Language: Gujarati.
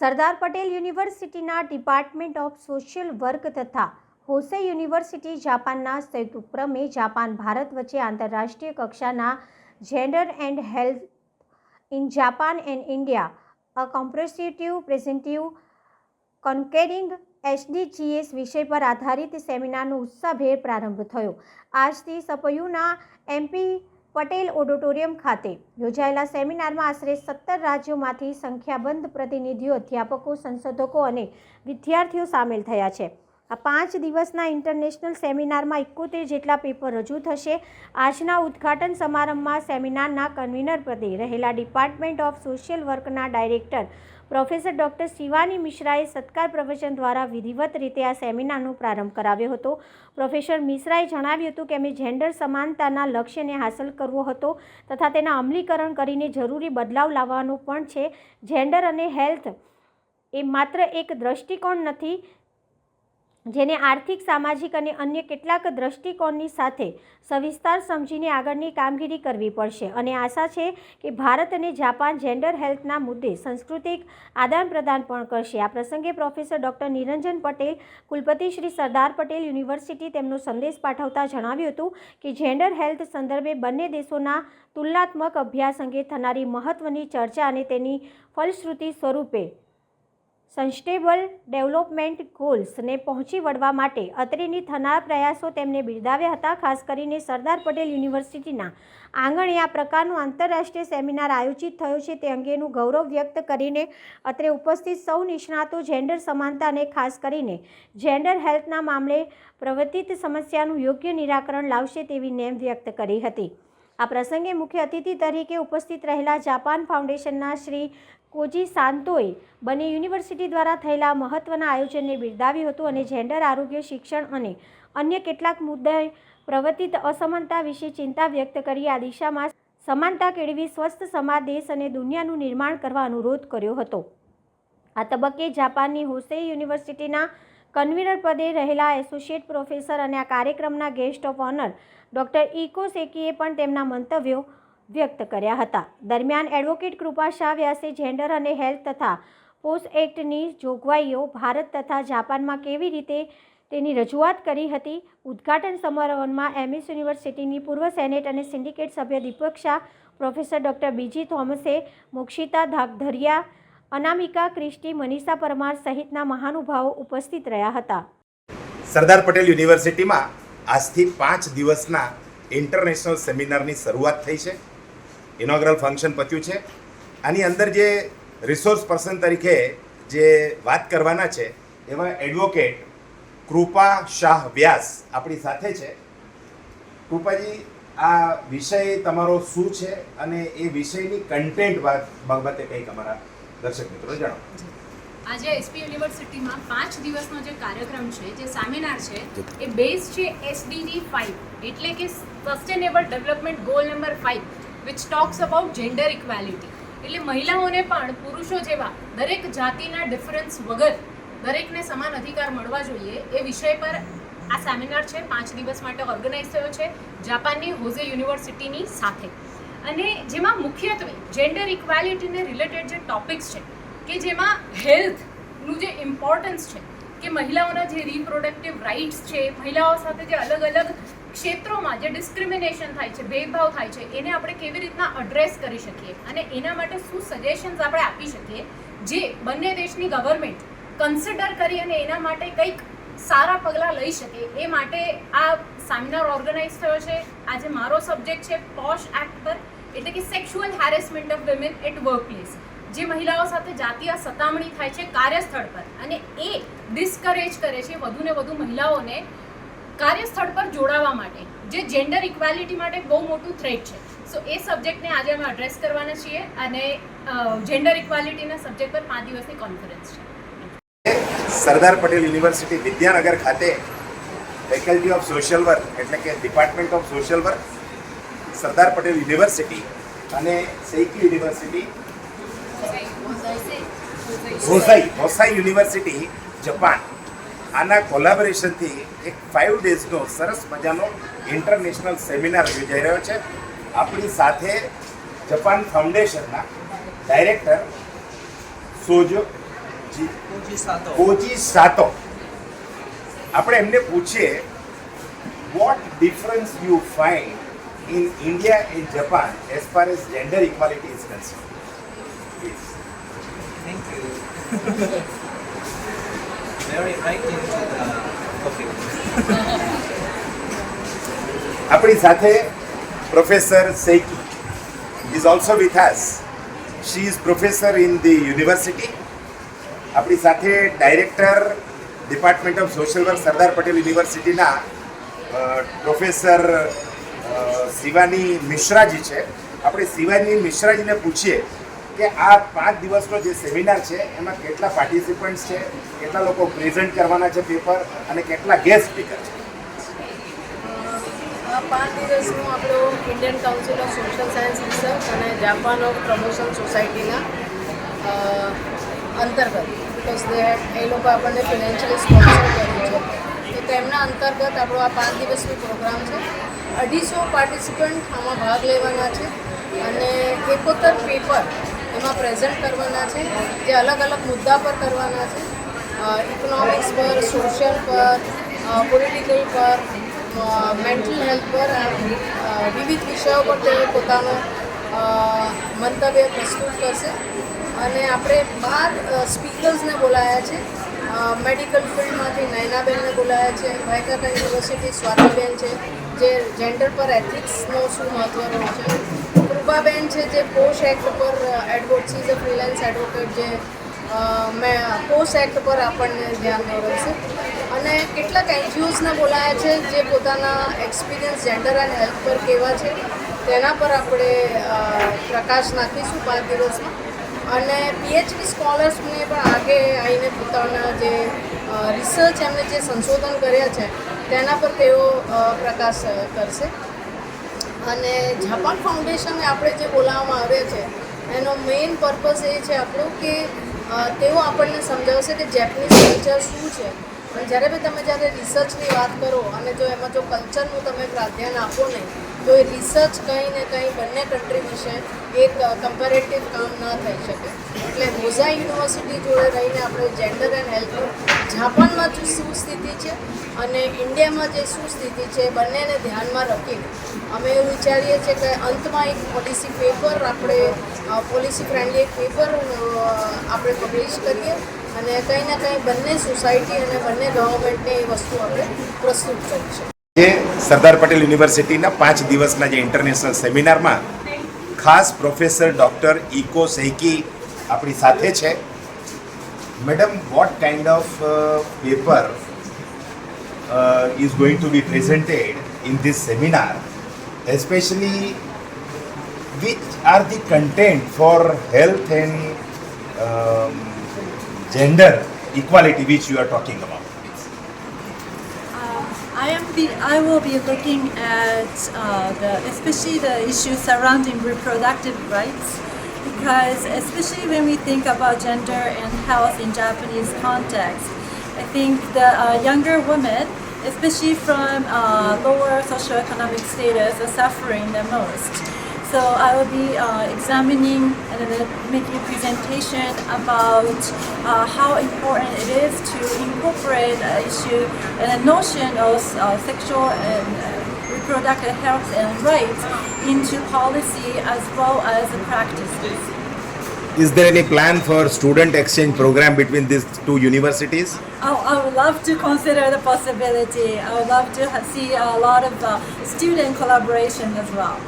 સરદાર પટેલ યુનિવર્સિટીના ડિપાર્ટમેન્ટ ઓફ સોશિયલ વર્ક તથા હોસે યુનિવર્સિટી જાપાનના સંયુક્ત ઉપક્રમે જાપાન, ભારત વચ્ચે આંતરરાષ્ટ્રીય કક્ષાના gender and health in Japan and India, a comparative perspective concerning SDGs વિષય પર આધારિત સેમિનારનો ઉત્સાહભેર પ્રારંભ થયો. આજથી સપયુના એમપી પટેલ ઓડિટોરિયમ ખાતે યોજાયેલા સેમિનારમાં આશરે સત્તર રાજ્યોમાંથી સંખ્યાબંધ પ્રતિનિધિઓ, અધ્યાપકો, સંશોધકો અને વિદ્યાર્થીઓ સામેલ થયા છે. આ પાંચ દિવસના ઇન્ટરનેશનલ સેમિનારમાં એકોતેર જેટલા પેપર રજૂ થશે. આજના ઉદ્ઘાટન સમારંભમાં સેમિનારના કન્વીનર પદે રહેલા ડિપાર્ટમેન્ટ ઓફ સોશિયલ વર્કના ડાયરેક્ટર પ્રોફેસર ડૉક્ટર શિવાની મિશ્રાએ સત્કાર પ્રવચન દ્વારા વિધિવત રીતે આ સેમિનારનો પ્રારંભ કરાવ્યો હતો. પ્રોફેસર મિશ્રાએ જણાવ્યું હતું કે અમે જેન્ડર સમાનતાના લક્ષ્યને હાંસલ કરવો હતો તથા તેના અમલીકરણ કરીને જરૂરી બદલાવ લાવવાનો પણ છે. જેન્ડર અને હેલ્થ એ માત્ર એક દ્રષ્ટિકોણ નથી જેને આર્થિક, સામાજિક અને અન્ય કેટલાક દ્રષ્ટિકોણની સાથે સવિસ્તાર સમજીને આગળની કામગીરી કરવી પડશે. અને આશા છે કે ભારત અને જાપાન જેન્ડર હેલ્થના મુદ્દે સાંસ્કૃતિક આદાન પ્રદાન પણ કરશે. આ પ્રસંગે પ્રોફેસર ડૉક્ટર નિરંજન પટેલ, કુલપતિ શ્રી સરદાર પટેલ યુનિવર્સિટી તેમનો સંદેશ પાઠવતા જણાવ્યું હતું કે જેન્ડર હેલ્થ સંદર્ભે બંને દેશોના તુલનાત્મક અભ્યાસ અંગે થનારી મહત્ત્વની ચર્ચા અને તેની ફલશ્રુતિ સ્વરૂપે સસ્ટેબલ ડેવલપમેન્ટ ગોલ્સને પહોંચી વળવા માટે અત્રેની થનાર પ્રયાસો તેમને બિરદાવ્યા હતા. ખાસ કરીને સરદાર પટેલ યુનિવર્સિટીના આંગણે આ પ્રકારનું આંતરરાષ્ટ્રીય સેમિનાર આયોજિત થયો છે. તે અંગેનું ગૌરવ વ્યક્ત કરીને અત્રે ઉપસ્થિત સૌ નિષ્ણાતો જેન્ડર સમાનતા અને ખાસ કરીને જેન્ડર હેલ્થના મામલે પ્રવર્તિત સમસ્યાનું યોગ્ય નિરાકરણ લાવશે તેવી નેમ વ્યક્ત કરી હતી. આ પ્રસંગે મુખ્ય અતિથિ તરીકે ઉપસ્થિત રહેલા જાપાન ફાઉન્ડેશનના શ્રી કોજી સાંતોએ બંને યુનિવર્સિટી દ્વારા થયેલા મહત્ત્વના આયોજનને બિરદાવ્યું હતું અને જેન્ડર આરોગ્ય, શિક્ષણ અને અન્ય કેટલાક મુદ્દાએ પ્રવર્તિત અસમાનતા વિશે ચિંતા વ્યક્ત કરી. આ દિશામાં સમાનતા કેળવી સ્વસ્થ સમાજ, દેશ અને દુનિયાનું નિર્માણ કરવા અનુરોધ કર્યો હતો. આ તબક્કે જાપાનની હોસે યુનિવર્સિટીના કન્વીનર પદે રહેલા એસોસિએટ પ્રોફેસર અને આ કાર્યક્રમના guest of honour doctor Eiko સેકીએ પણ તેમના મંતવ્યો વ્યક્ત કર્યા હતા. દરમિયાન એડવોકેટ કૃપા શાહ વ્યાસે જેન્ડર અને હેલ્થ તથા પોસ્ટ એક્ટની જોગવાઈઓ ભારત તથા જાપાનમાં કેવી રીતે તેની રજૂઆત કરી હતી, ઉદ્ઘાટન સમારોહમાં એમએસ યુનિવર્સિટીની પૂર્વ સેનેટ અને સિન્ડિકેટ સભ્ય દીપક Shah, professor doctor B G થોમસે, Mokshita Dhakdhariya Anamika Christie Manisha Parmar સહિતના મહાનુભાવો ઉપસ્થિત રહ્યા હતા. સરદાર પટેલ યુનિવર્સિટીમાં આજથી પાંચ દિવસના ઇન્ટરનેશનલ સેમિનારની શરૂઆત થઈ છે. ઇનોગ્રલ ફંક્શન પત્યું છે. આની અંદર જે રિસોર્સ પર્સન તરીકે જે વાત કરવાના છે, એવા એડવોકેટ કૃપા શાહ વ્યાસ આપણી સાથે છે. કૃપાજી, આ વિષય તમારો શું છે? અને એ વિષયની કન્ટેન્ટ બાબતે કંઈક અમારા દર્શક મિત્રો જણાવો. આજે એસપી યુનિવર્સિટીમાં પાંચ દિવસનો જે કાર્યક્રમ છે જે સેમિનાર છે એ બેઝ છે એસડીજી ફાઇવ એટલે કે sustainable development goal number five which talks about gender equality એટલે મહિલાઓને પણ પુરુષો જેવા દરેક જાતિના ડિફરન્સ વગર દરેકને સમાન અધિકાર મળવા જોઈએ એ વિષય પર આ સેમિનાર છે. પાંચ દિવસ માટે ઓર્ગેનાઇઝ થયો છે. જાપાનની હોઝે યુનિવર્સિટીની સાથે. અને જેમાં મુખ્યત્વે જેન્ડર ઇક્વાલિટીને રિલેટેડ જે ટોપિક્સ છે, કે જેમાં હેલ્થનું જે ઇમ્પોર્ટન્સ છે, કે મહિલાઓના જે રિપ્રોડક્ટિવ રાઇટ્સ છે, મહિલાઓ સાથે જે અલગ અલગ ક્ષેત્રોમાં જે ડિસ્ક્રિમિનેશન થાય છે, ભેદભાવ થાય છે, એને આપણે કેવી રીતના અડ્રેસ કરી શકીએ? અને એના માટે શું સજેશન્સ આપણે આપી શકીએ? જે બંને દેશની ગવર્મેન્ટ કન્સિડર કરી અને એના માટે કંઈક સારા પગલાં લઈ શકે એ માટે આ સેમિનાર ઓર્ગેનાઇઝ થયો છે. આજે મારો સબ્જેક્ટ છે પોશ એક્ટ પર, એટલે કે sexual harassment of women at work place જે મહિલાઓ સાથે જાતીય સતામણી થાય છે કાર્યસ્થળ પર. અને એ ડિસ્કરેજ કરે છે વધુ ને વધુ મહિલાઓને કાર્યસ્થળ પર જોડાવા માટે, જે જેન્ડર ઇક્વાલિટી માટે બહુ મોટું થ્રેટ છે. સો એ સબ્જેક્ટને આજે અમે એડ્રેસ કરવાના છીએ અને જેન્ડર ઇક્વાલિટીના સબ્જેક્ટ પર પાંચ દિવસની કોન્ફરન્સ છે. સરદાર પટેલ યુનિવર્સિટી વિદ્યાનગર ખાતે ફેકલ્ટી ઓફ સોશિયલ વર્ક એટલે કે department of social work Sardar Patel university અને સૈકી યુનિવર્સિટી હોસાઈ હોસાઈ યુનિવર્સિટી જપાન આના કોલાબોરેશનથી એક ફાઇવ ડેઝનો સરસ મજાનો ઇન્ટરનેશનલ સેમિનાર યોજાઈ રહ્યો છે. આપણી સાથે જપાન ફાઉન્ડેશનના ડાયરેક્ટર સોજો sato આપણે એમને પૂછીએ what difference you find in India and Japan as far as gender equality is concern thank you આપણી સાથે professor Saiki is also with us she is professor in the university આપણી સાથે director department of social work Sardar Patel યુનિવર્સિટીના પ્રોફેસર શિવાની મિશ્રાજી છે. આપણે શિવાની મિશ્રાજીને પૂછીએ કે આ પાંચ દિવસનો જે સેમિનાર છે, એમાં કેટલા પાર્ટિસિપન્ટ્સ છે, કેટલા લોકો પ્રેઝન્ટ કરવાના છે પેપર અને કેટલા ગેસ્ટ સ્પીકર છે? આ પાંચ દિવસનું આપણું Indian council of social science research અને જાપાન ઓફ પ્રમોશન સોસાયટીના અંતર્ગત. બિકોઝ દે એ લોકો આપણને ફિનાન્શિયલી સ્પોન્સર કર્યું છે. તો તેમના અંતર્ગત આપણો આ પાંચ દિવસનો પ્રોગ્રામ છે. અઢીસો પાર્ટિસિપન્ટ આમાં ભાગ લેવાના છે. અને એકોતર પેપર એમાં પ્રેઝન્ટ કરવાના છે. જે અલગ અલગ મુદ્દા પર કરવાના છે. ઇકોનોમિક્સ પર સોશિયલ પર પોલિટિકલ પર મેન્ટલ હેલ્થ પર વિવિધ વિષયો પર તે પોતાનું મંતવ્ય પ્રસ્તુત કરશે. અને આપણે બાર સ્પીકર્સને બોલાયા છે. મેડિકલ ફિલ્ડમાંથી નયનાબેનને બોલાયા છે. ભાઈકાકા યુનિવર્સિટી સ્વાતિબેન છે, જે જેન્ડર પર એથિક્સનો શું મહત્વનો છે. કૃપાબેન છે, જે પોસ્ટ એક્ટ પર advocate is a freelance advocate જે મેં પોસ્ટ એક્ટ પર આપણને ધ્યાન દોરવશે અને કેટલાક એનજીઓઝને બોલાયા છે, જે પોતાના એક્સપિરિયન્સ જેન્ડર એન્ડ હેલ્થ પર કેવા છે. તેના પર આપણે પ્રકાશ નાખીશું પાંચ દિવસમાં. અને પીએચડી સ્કોલર્સને પણ આગે આવીને પોતાના જે રિસર્ચ એમને જે સંશોધન કર્યા છે, તેના પર તેઓ પ્રકાશ કરશે. અને જાપાન ફાઉન્ડેશનને આપણે જે બોલાવવામાં આવે છે, એનો મેઇન પર્પઝ એ છે આપણો કે તેઓ આપણને સમજાવશે કે જેપનીઝ કલ્ચર શું છે. અને જ્યારે બી તમે જ્યારે રિસર્ચની વાત કરો, અને જો એમાં જો કલ્ચરનું તમે પ્રાધાન્ય આપો નહીં, તો એ રિસર્ચ કંઈ ને કંઈ બંને કન્ટ્રી વિશે એક કમ્પેરેટિવ કામ ન થઈ શકે. એટલે મોઝા યુનિવર્સિટી જોડે રહીને આપણે જેન્ડર એન્ડ હેલ્થનું જાપાનમાં જે શું સ્થિતિ છે અને ઇન્ડિયામાં જે શું સ્થિતિ છે બંનેને ધ્યાનમાં રાખીને અમે એવું વિચારીએ છીએ કે અંતમાં એક પોલિસી પેપર આપણે પોલિસી ફ્રેન્ડલી એક પેપર આપણે પબ્લિશ કરીએ અને કંઈ ને કંઈ બંને સોસાયટી અને બંને ગવર્મેન્ટને એ વસ્તુ આપણે પ્રસ્તુત કરીશું. જે સરદાર પટેલ યુનિવર્સિટીના પાંચ દિવસના જે ઇન્ટરનેશનલ સેમિનારમાં ખાસ પ્રોફેસર ડૉક્ટર ઇકો સૈકી આપણી સાથે છે. Madam what kind of paper is going to be presented in this seminar especially which are the content for health and gender equality which you are talking about I am I will be looking at uh, the especially the issues surrounding reproductive rights because especially when we think about gender and health in Japanese context, I think the uh, younger women, especially from uh, lower socioeconomic status, are suffering the most. So I will be uh, examining and making a presentation about uh, how important it is to incorporate the issue and the notion of uh, sexual and uh, reproductive health and rights into policy as well as the practices. Is there any plan for student exchange program between these two universities? I, I would love to consider the possibility. I would love to see a lot of uh, student collaboration as well.